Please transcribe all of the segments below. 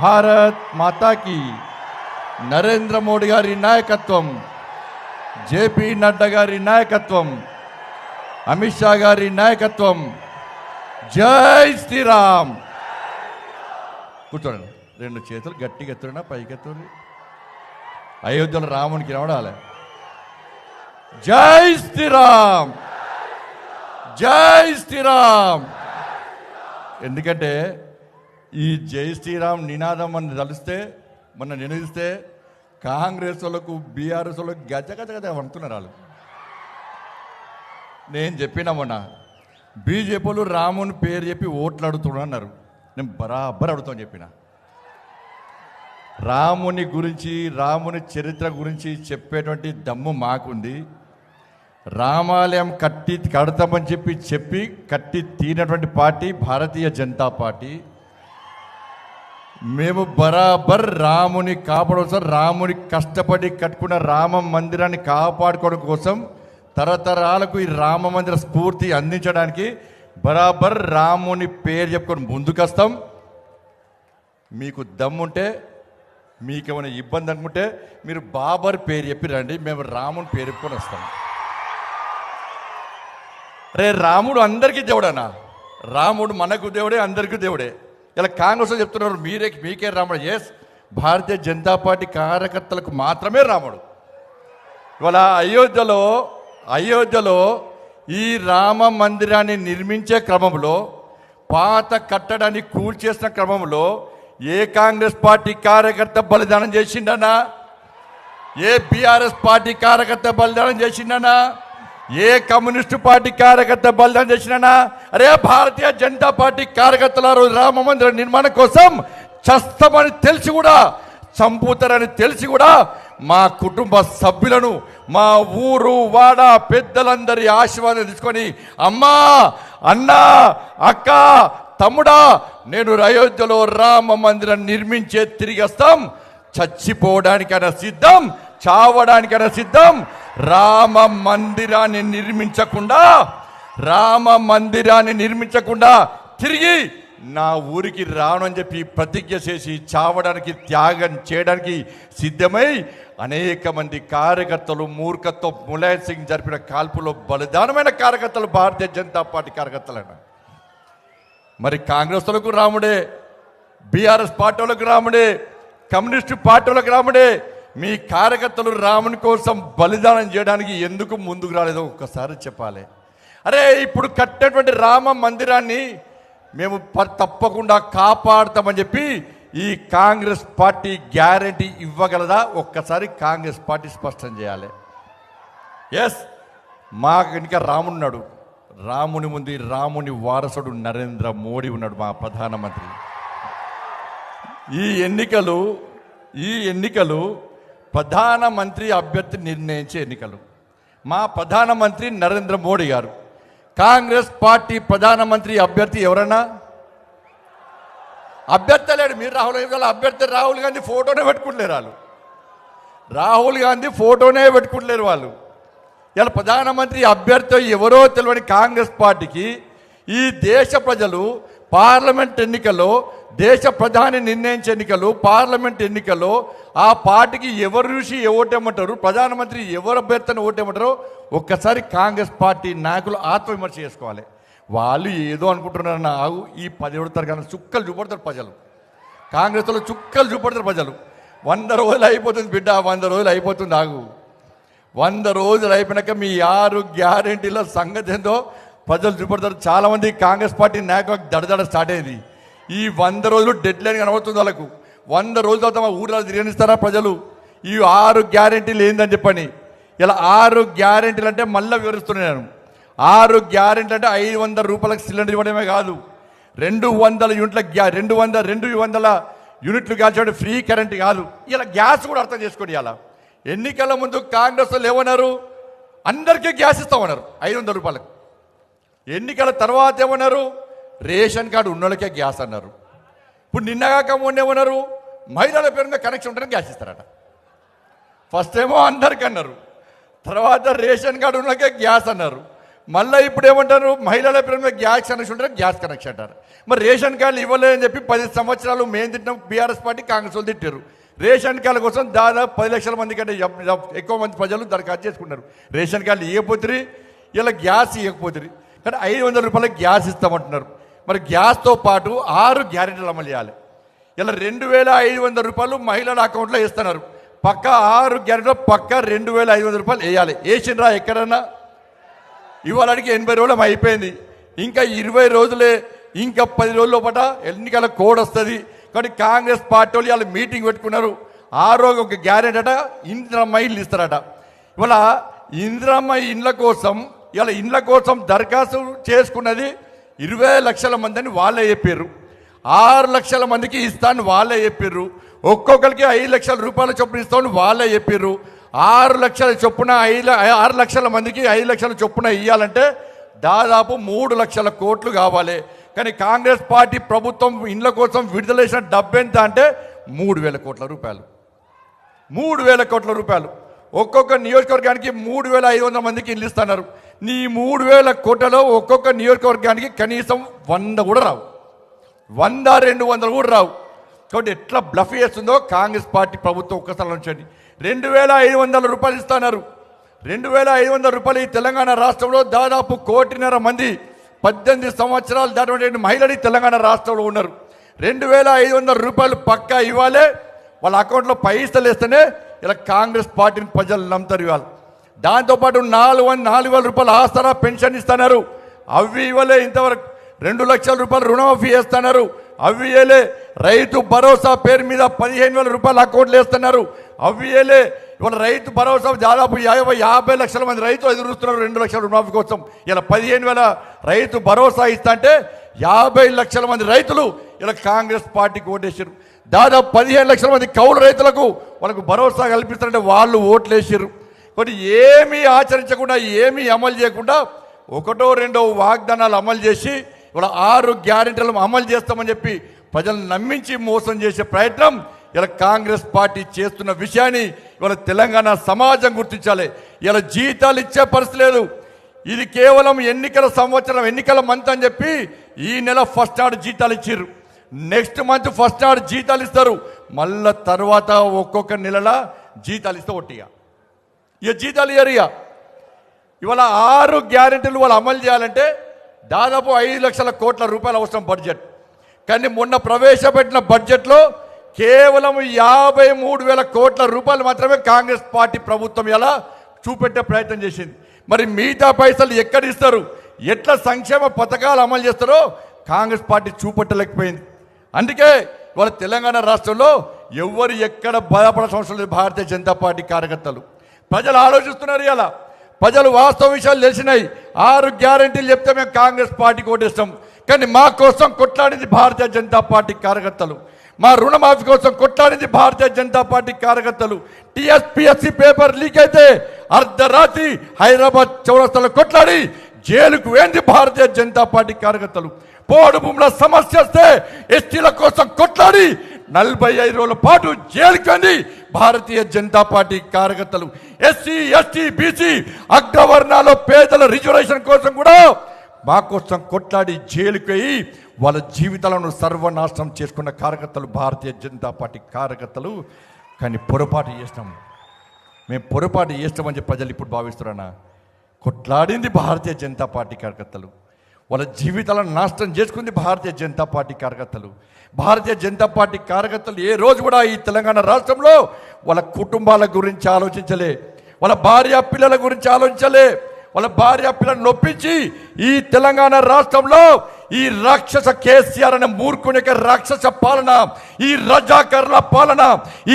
భారత్ మాతాకి నరేంద్ర మోడీ గారి నాయకత్వం జేపీ నడ్డా గారి నాయకత్వం అమిత్ షా గారి నాయకత్వం. జై శ్రీరామ్. కూర్చోండి. రెండు చేతులు గట్టిగా ఎత్తున్నా పైకి అయోధ్యలో రామునికి రావడాలి జై శ్రీరామ్. జై శ్రీరామ్. ఎందుకంటే ఈ జై శ్రీరామ్ నినాదం మనం తలిస్తే మొన్న నినదిస్తే కాంగ్రెస్ వాళ్ళకు బీఆర్ఎస్ వాళ్ళకు గజ గజ గజ అంటున్నారు వాళ్ళు. నేను చెప్పిన మొన్న బీజేపీ వాళ్ళు రాముని పేరు చెప్పి ఓట్లు అడుగుతున్నారు అన్నారు. నేను బరాబర్ అడుగుతాను చెప్పిన. రాముని గురించి రాముని చరిత్ర గురించి చెప్పేటువంటి దమ్ము మాకుంది. రామాలయం కట్టి కడతామని చెప్పి చెప్పి కట్టి తీనటువంటి పార్టీ భారతీయ జనతా పార్టీ. మేము బరాబర్ రాముని కాపాడడం కోసం రాముని కష్టపడి కట్టుకున్న రామ మందిరాన్ని కాపాడుకోవడం కోసం తరతరాలకు ఈ రామ మందిర స్ఫూర్తి అందించడానికి బరాబర్ రాముని పేరు చెప్పుకొని ముందుకొస్తాం. మీకు దమ్ముంటే మీకు ఏమైనా ఇబ్బంది అనుకుంటే మీరు బాబర్ పేరు చెప్పి రండి మేము రాముని పేరు చెప్పుకొని వస్తాం. రే రాముడు అందరికీ దేవుడనా రాముడు మనకు దేవుడే అందరికీ దేవుడే. ఇలా కాంగ్రెస్ చెప్తున్నారు మీరే మీకే రాముడు. ఎస్ భారతీయ జనతా పార్టీ కార్యకర్తలకు మాత్రమే రాముడు. ఇవాళ అయోధ్యలో అయోధ్యలో ఈ రామ మందిరాన్ని నిర్మించే క్రమంలో పాత కట్టడాన్ని కూల్చేసిన క్రమంలో ఏ కాంగ్రెస్ పార్టీ కార్యకర్త బలిదానం చేసిండనా ఏ బీఆర్ఎస్ పార్టీ కార్యకర్త బలిదానం చేసిండనా ఏ కమ్యూనిస్టు పార్టీ కార్యకర్త బలిదానం చేసినా అరే భారతీయ జనతా పార్టీ కార్యకర్తల రోజు రామ మందిర నిర్మాణం కోసం చస్తామని తెలిసి కూడా చంపుతారని తెలిసి కూడా మా కుటుంబ సభ్యులను మా ఊరు వాడ పెద్దలందరి ఆశీర్వాదం తీసుకొని అమ్మా అన్నా అక్క తమ్ముడా నేను అయోధ్యలో రామ మందిరం నిర్మించే తిరిగి వస్తాం చచ్చిపోవడానికైనా సిద్ధం చావడానికైనా సిద్ధం. రామ మందిరాన్ని నిర్మించకుండా రామ మందిరాన్ని నిర్మించకుండా తిరిగి నా ఊరికి రాను అని చెప్పి ప్రతిజ్ఞ చేసి చావడానికి త్యాగం చేయడానికి సిద్ధమై అనేక మంది కార్యకర్తలు మూర్ఖత్వం ములాయం సింగ్ జరిపిన కాల్పులో బలిదానమైన కార్యకర్తలు భారతీయ జనతా పార్టీ కార్యకర్తలైన. మరి కాంగ్రెస్ వాళ్ళకు రాముడే బీఆర్ఎస్ పార్టీ వాళ్ళకు రాముడే కమ్యూనిస్టు పార్టీ వాళ్ళకు రాముడే మీ కార్యకర్తలు రాముని కోసం బలిదానం చేయడానికి ఎందుకు ముందుకు రాలేదో ఒక్కసారి చెప్పాలి. అరే ఇప్పుడు కట్టినటువంటి రామ మందిరాన్ని మేము ప- తప్పకుండా కాపాడుతామని చెప్పి ఈ కాంగ్రెస్ పార్టీ గ్యారంటీ ఇవ్వగలదా? ఒక్కసారి కాంగ్రెస్ పార్టీ స్పష్టం చేయాలి. ఎస్ మా వెనుక రాముడు ఉన్నాడు. రాముని ఉంది రాముని వారసుడు నరేంద్ర మోడీ ఉన్నాడు మా ప్రధానమంత్రి. ఈ ఎన్నికలు ఈ ఎన్నికలు ప్రధానమంత్రి అభ్యర్థి నిర్ణయించే ఎన్నికలు. మా ప్రధానమంత్రి నరేంద్ర మోడీ గారు. కాంగ్రెస్ పార్టీ ప్రధానమంత్రి అభ్యర్థి ఎవరన్నా? అభ్యర్థి లేడు. మీరు రాహుల్ గాంధీ అభ్యర్థి రాహుల్ గాంధీ ఫోటోనే పెట్టుకుంటలేరు వాళ్ళు. రాహుల్ గాంధీ ఫోటోనే పెట్టుకుంటలేరు వాళ్ళు. ఇలా ప్రధానమంత్రి అభ్యర్థి ఎవరో తెలియని కాంగ్రెస్ పార్టీకి ఈ దేశ ప్రజలు పార్లమెంట్ ఎన్నికల్లో దేశ ప్రధాని నిర్ణయించే ఎన్నికలు పార్లమెంట్ ఎన్నికల్లో ఆ పార్టీకి ఎవరు చూసి ఓటేమంటారు ప్రధానమంత్రి ఎవరు అభ్యర్థిని ఓటేమంటారో ఒక్కసారి కాంగ్రెస్ పార్టీ నాయకులు ఆత్మవిమర్శ చేసుకోవాలి. వాళ్ళు ఏదో అనుకుంటున్నారు నాకు ఈ పదిహేడు తరగతి చుక్కలు చూపడతారు ప్రజలు. కాంగ్రెస్లో చుక్కలు చూపడతారు ప్రజలు. వంద రోజులు అయిపోతుంది బిడ్డ వంద రోజులు అయిపోతుంది ఆగు. వంద రోజులు అయిపోయినాక మీ ఆరు గ్యారెంటీల సంగతి ఏందో ప్రజలు చూపడతారు. చాలామంది కాంగ్రెస్ పార్టీ నాయకులకు దడదడ స్టార్ట్ అయ్యింది ఈ వంద రోజులు డెడ్ లైన్ కనబడుతుంది వాళ్ళకు. వంద రోజుల తర్వాత మా ఊర్లో తిరగనిస్తారా ప్రజలు? ఈ ఆరు గ్యారెంటీలు ఏందని చెప్పని. ఇలా ఆరు గ్యారెంటీలు అంటే మళ్ళీ వివరిస్తున్నాను ఆరు గ్యారెంటీ అంటే ఐదు వందల రూపాయలకు సిలిండర్ ఇవ్వడమే కాదు. రెండు వందల యూనిట్ల గ్యా రెండు వందల రెండు వందల యూనిట్లు కాల్చడం ఫ్రీ కరెంట్ కాదు. ఇలా గ్యాస్ కూడా అర్థం చేసుకోండి ఇలా. ఎన్నికల ముందు కాంగ్రెస్ వాళ్ళు ఏమన్నారు అందరికీ గ్యాస్ ఇస్తామన్నారు ఐదు వందల రూపాయలకు. ఎన్నికల తర్వాత ఏమన్నారు? రేషన్ కార్డు ఉన్నోళ్ళకే గ్యాస్ అన్నారు. ఇప్పుడు నిన్నగాక మొన్న ఏమన్నారు మహిళల పేరు మీద కనెక్షన్ ఉంటేనే గ్యాస్ ఇస్తారట. ఫస్ట్ ఏమో అందరికి అన్నారు. తర్వాత రేషన్ కార్డు ఉన్నకే గ్యాస్ అన్నారు. మళ్ళీ ఇప్పుడు ఏమంటారు? మహిళల పేరు మీద గ్యాస్ కనెక్షన్ ఉంటారు గ్యాస్ కనెక్షన్ అంటారు. మరి రేషన్ కార్డులు ఇవ్వలేదని చెప్పి పది సంవత్సరాలు మేము తిట్టినాం బీఆర్ఎస్ పార్టీ కాంగ్రెస్ వాళ్ళు తిట్టారు. రేషన్ కార్డుల కోసం దాదాపు పది లక్షల మంది కంటే ఎక్కువ మంది ప్రజలు దరఖాస్తు చేసుకున్నారు. రేషన్ కార్డులు ఇవ్వకపోతుంది ఇలా గ్యాస్ ఇవ్వకపోతుంది కానీ ఐదు వందల రూపాయలకి గ్యాస్ ఇస్తామంటున్నారు. మరి గ్యాస్తో పాటు ఆరు గ్యారెంటీలు అమలు చేయాలి. ఇలా రెండు వేల ఐదు వందల రూపాయలు మహిళల అకౌంట్లో వేస్తున్నారు. పక్క ఆరు గ్యారెంటీలో పక్క రెండు వేల ఐదు వందల రూపాయలు వేయాలి. వేసిండ్రా ఎక్కడన్నా? ఇవాళకి ఎనభై రోజులు అయిపోయింది. ఇంకా ఇరవై రోజులే ఇంకా పది రోజుల లోపల ఎన్నికల కోడ్ వస్తుంది. కానీ కాంగ్రెస్ పార్టీ వాళ్ళు వాళ్ళు మీటింగ్ పెట్టుకున్నారు. ఆ రోజు ఒక గ్యారెంటీ అట ఇంద్రమ్మ ఇల్లు ఇస్తారట. ఇవాళ ఇంద్రమ్మ ఇండ్ల కోసం ఇవాళ ఇండ్ల కోసం దరఖాస్తు చేసుకున్నది ఇరవై లక్షల మందిని వాళ్ళే చెప్పారు ఆరు లక్షల మందికి ఇస్తాను వాళ్ళే చెప్పారు ఒక్కొక్కరికి ఐదు లక్షల రూపాయల చొప్పున ఇస్తామని వాళ్ళే చెప్పారు ఆరు లక్షల చొప్పున ఐదు ఆరు లక్షల మందికి ఐదు లక్షల చొప్పున ఇవ్వాలంటే దాదాపు మూడు లక్షల కోట్లు కావాలి. కానీ కాంగ్రెస్ పార్టీ ప్రభుత్వం ఇండ్ల కోసం విడుదల చేసిన డబ్బు ఎంత అంటే మూడు వేల కోట్ల రూపాయలు. మూడు వేల కోట్ల రూపాయలు. ఒక్కొక్క నియోజకవర్గానికి మూడు వేల ఐదు వందల మందికి ఇల్లు ఇస్తున్నారు. నీ మూడు వేల కోట్లలో ఒక్కొక్క నియోజకవర్గానికి కనీసం వంద కూడా రావు. వంద రెండు వందలు కూడా రావు. కాబట్టి ఎట్లా బ్లఫ్ చేస్తుందో కాంగ్రెస్ పార్టీ ప్రభుత్వం ఒక్కసారి ఉంచండి రెండు వేల ఐదు వందల రూపాయలు ఇస్తున్నారు. రెండు వేల ఐదు వందల రూపాయలు ఈ తెలంగాణ రాష్ట్రంలో దాదాపు కోటిన్నర మంది పద్దెనిమిది సంవత్సరాలు దాటినటువంటి మహిళలు తెలంగాణ రాష్ట్రంలో ఉన్నారు. రెండు వేల ఐదు వందల రూపాయలు పక్కా ఇవ్వాలి. వాళ్ళ అకౌంట్లో పైసలు వేస్తేనే ఇలా కాంగ్రెస్ పార్టీని ప్రజలు నమ్ముతారు ఇవాళ. దాంతోపాటు నాలుగు వంద నాలుగు వేల రూపాయలు ఆసరా పెన్షన్ ఇస్తున్నారు. అవి ఇవ్వలే ఇంతవరకు. రెండు లక్షల రూపాయలు రుణమాఫీ చేస్తున్నారు. అవి ఇవ్వలే. రైతు భరోసా పేరు మీద పదిహేను వేల రూపాయలు అకౌంట్లు వేస్తున్నారు. అవి ఇవ్వలే. ఇవాళ రైతు భరోసా దాదాపు యాభై యాభై లక్షల మంది రైతులు ఎదురుస్తున్నారు రెండు లక్షల రుణమాఫీ కోసం. ఇలా పదిహేను వేల రైతు భరోసా ఇస్తా యాభై లక్షల మంది రైతులు ఇలా కాంగ్రెస్ పార్టీకి ఓటేసారు దాదాపు పదిహేను లక్షల మంది కౌలు రైతులకు వాళ్ళకు భరోసా కల్పిస్తారంటే వాళ్ళు ఓట్లు వేసారు మరి ఏమీ ఆచరించకుండా ఏమీ అమలు చేయకుండా ఒకటో రెండో వాగ్దానాలు అమలు చేసి ఇవాళ ఆరు గ్యారెంటీలు అమలు చేస్తామని చెప్పి ప్రజలను నమ్మించి మోసం చేసే ప్రయత్నం ఇలా కాంగ్రెస్ పార్టీ చేస్తున్న విషయాన్ని ఇవాళ తెలంగాణ సమాజం గుర్తించాలి. ఇలా జీతాలు ఇచ్చే పరిస్థితి లేదు. ఇది కేవలం ఎన్నికల సంవత్సరం ఎన్నికల మంత్ అని చెప్పి ఈ నెల ఫస్ట్ నాడు జీతాలు ఇచ్చారు నెక్స్ట్ మంత్ ఫస్ట్ నాడు జీతాలు ఇస్తారు. మళ్ళా తర్వాత ఒక్కొక్క నెలల జీతాలు ఇస్తే ఒట్టిగా. ఇక జీతాలు ఇయ్యరు ఇక ఇవాళ ఆరు గ్యారెంటీలు వాళ్ళు అమలు చేయాలంటే దాదాపు ఐదు లక్షల కోట్ల రూపాయలు అవసరం బడ్జెట్. కానీ మొన్న ప్రవేశపెట్టిన బడ్జెట్లో కేవలం యాభై మూడు వేల కోట్ల రూపాయలు మాత్రమే కాంగ్రెస్ పార్టీ ప్రభుత్వం ఎలా చూపెట్టే ప్రయత్నం చేసింది. మరి మిగతా పైసలు ఎక్కడ ఇస్తారు? ఎట్లా సంక్షేమ పథకాలు అమలు చేస్తారో కాంగ్రెస్ పార్టీ చూపెట్టలేకపోయింది. అందుకే ఇవాళ తెలంగాణ రాష్ట్రంలో ఎవరు ఎక్కడ బాధపడాల్సిన అవసరం లేదు భారతీయ జనతా పార్టీ కార్యకర్తలు. ప్రజలు ఆలోచిస్తున్నారు ఇలా ప్రజలు వాస్తవ విషయాలు తెలిసినాయి. ఆరు గ్యారంటీలు చెప్తే మేము కాంగ్రెస్ పార్టీకి ఓటేస్తాం. కానీ మా కోసం కొట్లాడింది భారతీయ జనతా పార్టీ కార్యకర్తలు. మా రుణమాఫీ కోసం కొట్లాడింది భారతీయ జనతా పార్టీ కార్యకర్తలు. టీఎస్పీఎస్సీ పేపర్ లీక్ అయితే అర్ధరాత్రి హైదరాబాద్ చౌరస్తాలో కొట్లాడి జైలుకు వేంది భారతీయ జనతా పార్టీ కార్యకర్తలు. పోడు భూముల సమస్య వస్తే ఎస్టీల కోసం కొట్లాడి నలభై ఐదు రోజుల పాటు జైలుకి భారతీయ జనతా పార్టీ కార్యకర్తలు ఎస్సీ ఎస్టీ బీసీ అగ్రవర్ణాల పేదల రిజర్వేషన్ కోసం కూడా మా కోసం కొట్లాడి జైలుకి వాళ్ళ జీవితాలను సర్వనాశనం చేసుకున్న కార్యకర్తలు భారతీయ జనతా పార్టీ కార్యకర్తలు. కానీ పొరపాటు చేసినాం. మేము పొరపాటు చేస్తామని ప్రజలు ఇప్పుడు భావిస్తున్నారా కొట్లాడింది భారతీయ జనతా పార్టీ కార్యకర్తలు. వాళ్ళ జీవితాలను నాశనం చేసుకుంది భారతీయ జనతా పార్టీ కార్యకర్తలు. భారతీయ జనతా పార్టీ కార్యకర్తలు ఏ రోజు కూడా ఈ తెలంగాణ రాష్ట్రంలో వాళ్ళ కుటుంబాల గురించి ఆలోచించలే. వాళ్ళ భార్య పిల్లల గురించి ఆలోచించలే. వాళ్ళ భార్య పిల్లలను నొప్పించి ఈ తెలంగాణ రాష్ట్రంలో ఈ రాక్షస కేసీఆర్ అనే మూర్ఖుని యొక్క రాక్షస పాలన ఈ రజాకర్ల పాలన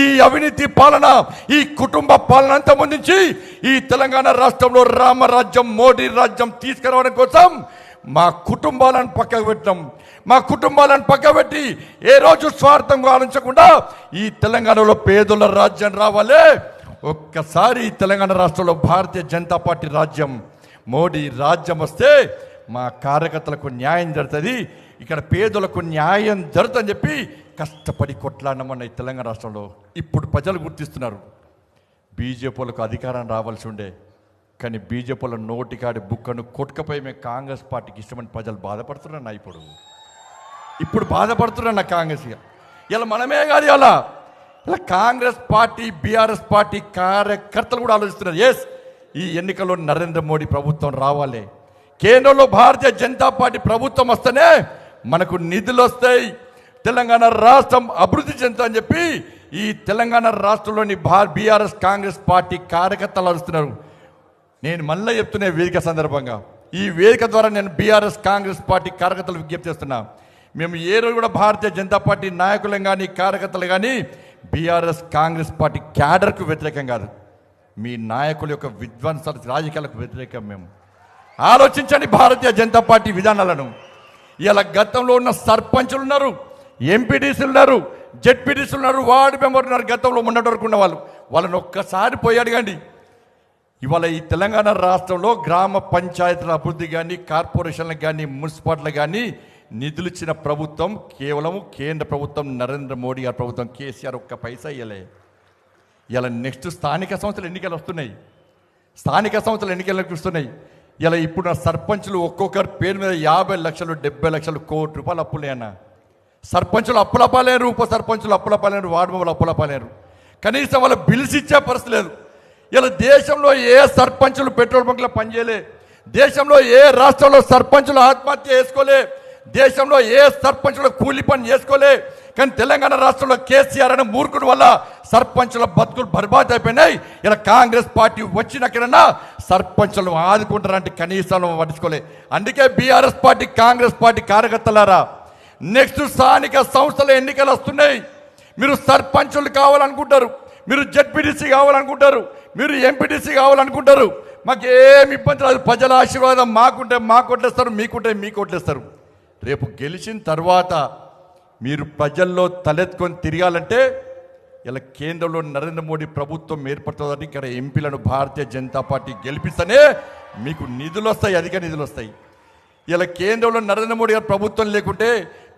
ఈ అవినీతి పాలన ఈ కుటుంబ పాలన అంతా ముందుంచి ఈ తెలంగాణ రాష్ట్రంలో రామరాజ్యం మోడీ రాజ్యం తీసుకురావడం కోసం మా కుటుంబాలను పక్కకు పెట్టడం మా కుటుంబాలను పక్కబెట్టి ఏ రోజు స్వార్థంగా ఆలోచించకుండా ఈ తెలంగాణలో పేదల రాజ్యం రావాలే. ఒక్కసారి తెలంగాణ రాష్ట్రంలో భారతీయ జనతా పార్టీ రాజ్యం మోడీ రాజ్యం వస్తే మా కార్యకర్తలకు న్యాయం జరుగుతుంది. ఇక్కడ పేదలకు న్యాయం జరుగుతుందని చెప్పి కష్టపడి కొట్లాడినామన్న తెలంగాణ రాష్ట్రంలో. ఇప్పుడు ప్రజలు గుర్తిస్తున్నారు. బీజేపీలకు అధికారం రావాల్సి ఉండే. కానీ బీజేపీలో నోటికాడి బుక్కను కొట్టుకపోయి మేము కాంగ్రెస్ పార్టీకి ఇష్టమని ప్రజలు బాధపడుతున్నా ఇప్పుడు. ఇప్పుడు బాధపడుతున్నా కాంగ్రెస్ ఇక. ఇలా మనమే కాదు ఇలా. ఇలా కాంగ్రెస్ పార్టీ బీఆర్ఎస్ పార్టీ కార్యకర్తలు కూడా ఆలోచిస్తున్నారు. ఎస్ ఈ ఎన్నికల్లో నరేంద్ర మోడీ ప్రభుత్వం రావాలి. కేంద్రంలో భారతీయ జనతా పార్టీ ప్రభుత్వం వస్తేనే మనకు నిధులు వస్తాయి. తెలంగాణ రాష్ట్రం అభివృద్ధి చెందుతుందని చెప్పి ఈ తెలంగాణ రాష్ట్రంలోని భార్ బీఆర్ఎస్ కాంగ్రెస్ పార్టీ కార్యకర్తలు ఆలోచిస్తున్నారు. నేను మళ్ళీ చెప్తున్నా వేదిక సందర్భంగా ఈ వేదిక ద్వారా నేను బీఆర్ఎస్ కాంగ్రెస్ పార్టీ కార్యకర్తలు విజ్ఞప్తి చేస్తున్నా. మేము ఏ రోజు కూడా భారతీయ జనతా పార్టీ నాయకులం కానీ కార్యకర్తలు కానీ బీఆర్ఎస్ కాంగ్రెస్ పార్టీ క్యాడర్కు వ్యతిరేకం కాదు. మీ నాయకుల యొక్క విధ్వంస రాజకీయాలకు వ్యతిరేకం మేము. ఆలోచించండి భారతీయ జనతా పార్టీ విధానాలను. ఇలా గతంలో ఉన్న సర్పంచులు ఉన్నారు ఎంపీటీసీలు ఉన్నారు జెడ్పీటీసీలు ఉన్నారు వార్డు మెంబర్ ఉన్నారు గతంలో మొన్నటి వరకు ఉన్న వాళ్ళు. వాళ్ళని ఒక్కసారి పోయి అడగండి. ఇవాళ ఈ తెలంగాణ రాష్ట్రంలో గ్రామ పంచాయతీల అభివృద్ధి కానీ కార్పొరేషన్లకు కానీ మున్సిపాలిటీలు కానీ నిధులు ఇచ్చిన ప్రభుత్వం కేవలం కేంద్ర ప్రభుత్వం నరేంద్ర మోడీ గారి ప్రభుత్వం కేసీఆర్ ఒక్క పైసా ఇవ్వలే ఇలా నెక్స్ట్ స్థానిక సంస్థలు ఎన్నికలు వస్తున్నాయి. స్థానిక సంస్థలు ఎన్నికలకు వస్తున్నాయి. ఇలా ఇప్పుడు నా సర్పంచులు ఒక్కొక్కరి పేరు మీద యాభై లక్షలు డెబ్బై లక్షలు కోటి రూపాయలు అప్పులేనా సర్పంచులు అప్పులపాలేరు ఉప సర్పంచులు అప్పులపాలేరు వార్డు మెంబర్లు అప్పులపాలేరు కనీసం వాళ్ళు బిల్స్ ఇచ్చే పరిస్థితి లేదు. ఇలా దేశంలో ఏ సర్పంచులు పెట్రోల్ బంక్లో పనిచేయలే? దేశంలో ఏ రాష్ట్రంలో సర్పంచులు ఆత్మహత్య చేసుకోలే? దేశంలో ఏ సర్పంచులు కూలి పని చేసుకోలే? కానీ తెలంగాణ రాష్ట్రంలో కేసీఆర్ అనే మూర్ఖుడు వల్ల సర్పంచుల బతుకులు బర్బాద్ అయిపోయినాయి. ఇలా కాంగ్రెస్ పార్టీ వచ్చినక్కడన్నా సర్పంచులు ఆదుకుంటారంటే కనీసం పట్టించుకోలే. అందుకే బీఆర్ఎస్ పార్టీ కాంగ్రెస్ పార్టీ కార్యకర్తలారా నెక్స్ట్ స్థానిక సంస్థల ఎన్నికలు వస్తున్నాయి. మీరు సర్పంచులు కావాలనుకుంటారు. మీరు జడ్పీటీసీ కావాలనుకుంటారు. మీరు ఎంపీటీసీ కావాలనుకుంటారు. మాకు ఏమి ఇబ్బంది రాదు. ప్రజల ఆశీర్వాదం మాకుంటే మాకు కొట్లేస్తారు మీకుంటే మీకు కొట్లేస్తారు. రేపు గెలిచిన తర్వాత మీరు ప్రజల్లో తలెత్తుకొని తిరగాలంటే ఇలా కేంద్రంలో నరేంద్ర మోడీ ప్రభుత్వం ఏర్పడుతుందని ఇక్కడ ఎంపీలను భారతీయ జనతా పార్టీ గెలిపిస్తేనే మీకు నిధులు వస్తాయి అధిక నిధులు వస్తాయి. ఇలా కేంద్రంలో నరేంద్ర మోడీ గారు ప్రభుత్వం లేకుంటే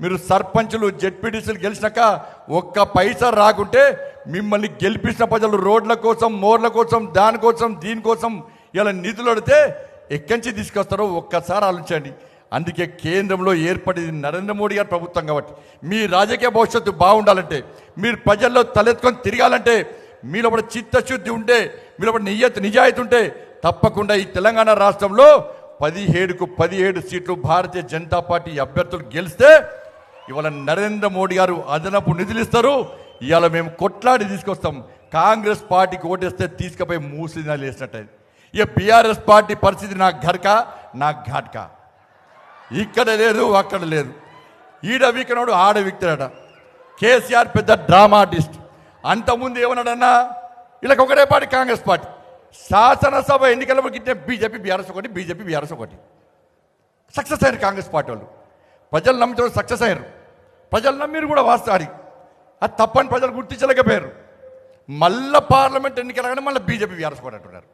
మీరు సర్పంచులు జెడ్పీటీసీలు గెలిచినాక ఒక్క పైసా రాకుంటే మిమ్మల్ని గెలిపించిన ప్రజలు రోడ్ల కోసం మోర్ల కోసం దానికోసం దీనికోసం ఇలా నిధులు అడితే ఎక్కడి నుంచి తీసుకొస్తారో ఒక్కసారి ఆలోచించండి. అందుకే కేంద్రంలో ఏర్పడింది నరేంద్ర మోడీ గారి ప్రభుత్వం కాబట్టి. మీ రాజకీయ భవిష్యత్తు బాగుండాలంటే మీరు ప్రజల్లో తలెత్తుకొని తిరగాలంటే మీలో కూడా చిత్తశుద్ధి ఉంటే మీలో కూడా నియ్యత నిజాయితీ ఉంటే తప్పకుండా ఈ తెలంగాణ రాష్ట్రంలో పదిహేడుకు పదిహేడు సీట్లు భారతీయ జనతా పార్టీ అభ్యర్థులు గెలిస్తే ఇవాళ నరేంద్ర మోడీ గారు అదనపు నిధులు ఇస్తారు. ఇవాళ మేము కొట్లాడి తీసుకొస్తాం. కాంగ్రెస్ పార్టీకి ఓటేస్తే తీసుకుపోయి మూసినాలు వేసినట్టు ఇక బీఆర్ఎస్ పార్టీ పరిస్థితి నా ఘర్కా నా ఘాట్కా. ఇక్కడ లేదు అక్కడ లేదు. ఈడ వీకనోడు ఆడ వీక్తాడట. కేసీఆర్ పెద్ద డ్రామా ఆర్టిస్ట్ అంతకుముందు ఏమన్నాడన్నా వీళ్ళకి ఒకటే పార్టీ కాంగ్రెస్ పార్టీ. శాసనసభ ఎన్నికల గిట్టే బీజేపీ బీఆర్ఎస్ ఒకటి బీజేపీ బీఆర్ఎస్ ఒకటి. సక్సెస్ అయ్యారు కాంగ్రెస్ పార్టీ వాళ్ళు. ప్రజలు నమ్మితే సక్సెస్ అయ్యారు. ప్రజలు నమ్మిరు కూడా వాస్తాడి అది తప్పని ప్రజలు గుర్తించలేకపోయారు. మళ్ళా పార్లమెంట్ ఎన్నికలగానే మళ్ళీ బీజేపీ బీఆర్ఎస్ అంటున్నారు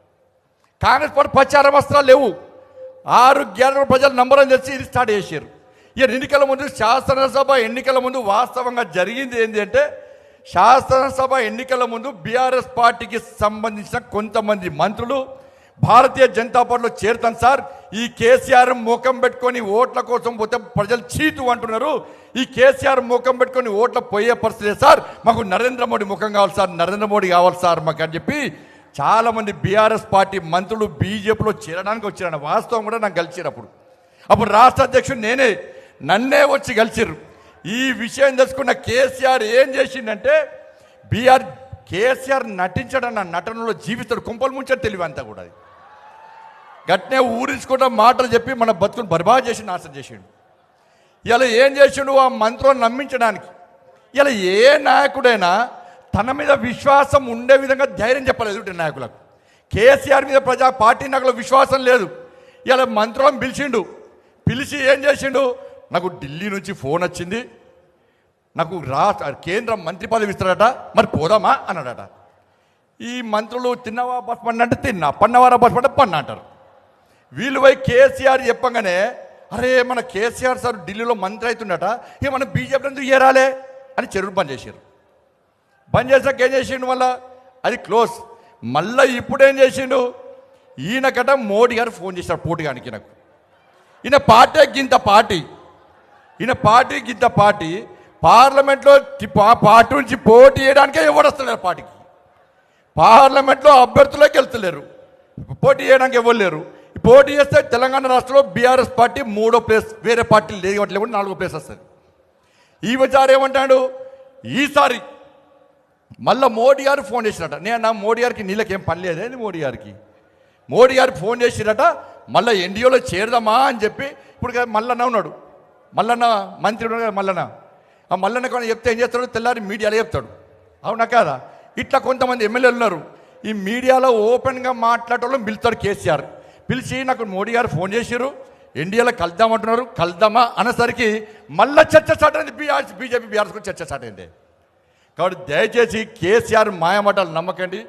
కాంగ్రెస్ పార్టీ ప్రచార వస్త్రాలు లేవు. ఆరు గ్యారెంటీ ప్రజలు అని తెచ్చి ఇది స్టార్ట్ చేశారు. ఇక ఎన్నికల ముందు శాసనసభ ఎన్నికల ముందు వాస్తవంగా జరిగింది ఏంటి అంటే శాసనసభ ఎన్నికల ముందు బీఆర్ఎస్ పార్టీకి సంబంధించిన కొంతమంది మంత్రులు భారతీయ జనతా పార్టీలో చేరుతాను సార్. ఈ కేసీఆర్ ముఖం పెట్టుకొని ఓట్ల కోసం పోతే ప్రజలు చీతు అంటున్నారు. ఈ కేసీఆర్ ముఖం పెట్టుకొని ఓట్ల పోయే పరిస్థితి సార్. మాకు నరేంద్ర మోడీ ముఖం కావాలి సార్. నరేంద్ర మోడీ కావాలి సార్ మాకు అని చెప్పి చాలామంది బీఆర్ఎస్ పార్టీ మంత్రులు బీజేపీలో చేరడానికి వచ్చారన్న వాస్తవం కూడా నాకు కలిసినప్పుడు అప్పుడు. రాష్ట్ర అధ్యక్షుడు నేనే నన్నే వచ్చి కలిసిర్రు. ఈ విషయం తెలుసుకున్న కేసీఆర్ ఏం చేసిందంటే బీఆర్ కేసీఆర్ నటించడం నా నటనలో జీవితాడు కుంపలు ముంచడం తెలివి అంతా కూడా అది. గట్నే ఊరించుకుంటా మాటలు చెప్పి మన బతుకుని బర్బాద్ చేసి నాశనం చేసిండు. ఇలా ఏం చేసిండు ఆ మంత్రం నమ్మించడానికి? ఇలా ఏ నాయకుడైనా తన మీద విశ్వాసం ఉండే విధంగా ధైర్యం చెప్పలేదు ఎదుటి నాయకులకు. కేసీఆర్ మీద ప్రజా పార్టీ నాయకులకు విశ్వాసం లేదు. ఇలా మంత్రం పిలిచిండు. పిలిచి ఏం చేసిండు? నాకు ఢిల్లీ నుంచి ఫోన్ వచ్చింది. నాకు రాష్ట్ర కేంద్ర మంత్రి పదవి ఇస్తాడట. మరి పోదామా? అన్నాడట. ఈ మంత్రులు తిన్నవా బస్ పండి అంటే తిన్నా. పన్నవారా బస్ పంట పన్న అంటారు. వీళ్ళు పోయి కేసీఆర్ చెప్పగానే అరే మన కేసీఆర్ సార్ ఢిల్లీలో మంత్రి అవుతుండట ఇక మనం బీజేపీ ఎందుకు ఏరాలే అని చెరువు బంద్ చేశారు. బంద్ చేసాక ఏం చేసిండు మళ్ళా? అది క్లోజ్. మళ్ళీ ఇప్పుడు ఏం చేసిండు ఈయనకట మోడీ గారు ఫోన్ చేశారు పోటీగానికి నాకు ఈయన పార్టీ గింత పార్టీ. ఈయన పార్టీ గింత పార్టీ. పార్లమెంట్లో పార్టీ నుంచి పోటీ చేయడానికే ఎవరు వస్తలేరు పార్టీకి. పార్లమెంట్లో అభ్యర్థులకి వెళ్తలేరు. పోటీ చేయడానికి ఎవరు లేరు. పోటీ చేస్తే తెలంగాణ రాష్ట్రంలో బీఆర్ఎస్ పార్టీ మూడో ప్లేస్ వేరే పార్టీలు లేదు లేకుండా నాలుగో ప్లేస్ వస్తుంది. ఈ విచారం ఏమంటాడు? ఈసారి మళ్ళీ మోడీ గారు ఫోన్ చేసినట నేను నా మోడీ గారికి నీళ్ళకేం పని లేదేంది మోడీ గారికి. మోడీ గారు ఫోన్ చేసిరట మళ్ళీ ఎన్డీఓలో చేరదామా అని చెప్పి ఇప్పుడు మల్లన్న ఉన్నాడు. మల్లన్న మంత్రి ఉన్నాడు కదా మల్లన్న. ఆ మల్లన్న కొన్ని చెప్తే ఏం చేస్తాడు? తెల్లారి మీడియాలో చెప్తాడు. అవునా కాదా? ఇట్లా కొంతమంది ఎమ్మెల్యేలు ఉన్నారు. ఈ మీడియాలో ఓపెన్గా మాట్లాడటం పిలుస్తాడు కేసీఆర్. పిలిచి నాకు మోడీ గారు ఫోన్ చేశారు ఇండియాలో కలుద్దామంటున్నారు కలుద్దామా అనేసరికి మళ్ళీ చర్చ స్టార్ట్ అయింది బీఆర్ఎస్ బీజేపీ బీఆర్ఎస్ కూడా చర్చ స్టార్ట్ అయింది కాబట్టి దయచేసి కేసీఆర్ మాయమాటలు నమ్మకండి